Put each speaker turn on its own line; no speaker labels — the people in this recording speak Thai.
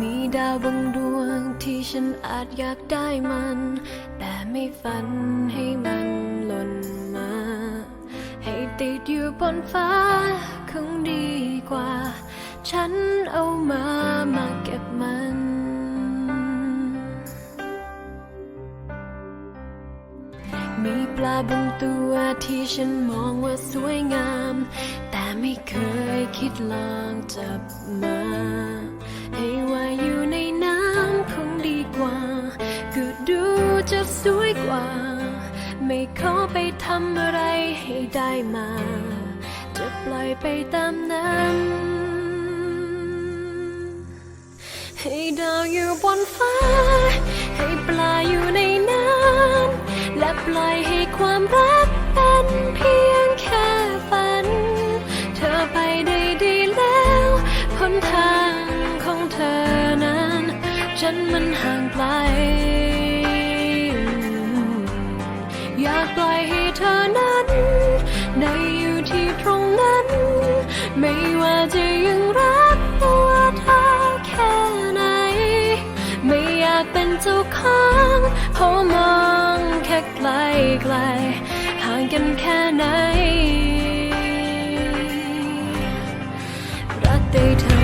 มีดาวบางดวงที่ฉันอาจอยากได้มัน แต่ไม่ฝันให้มันหล่นมา ให้ติดอยู่บนฟ้าคงดีกว่า ฉันเอามามาเก็บมันมีปลาบางตัวที่ฉันมองว่าสวยงาม แต่ไม่เคยคิดลองจับมาให้ จะสวยกว่า ไม่ขอไปทำอะไรให้ได้มา จะปล่อยไปตามนั้น ให้ดาวอยู่บนฟ้า ให้ปลาอยู่ในน้ำและปล่อยให้ความรักเป็นเพียงแค่ฝัน เธอไปได้ดีแล้วหนทางของเธอนั้น ฉันมันห่างไกล อยากปล่อยให้เธอนั้นได้อยู่ที่ตรงนั้น ไม่ว่าจะยังรักตัวเธอแค่ไหน ไม่อยากเป็นเจ้าของเพราะมองแค่ไกลไกลห่างกันแค่ไหนรักแต่เธอ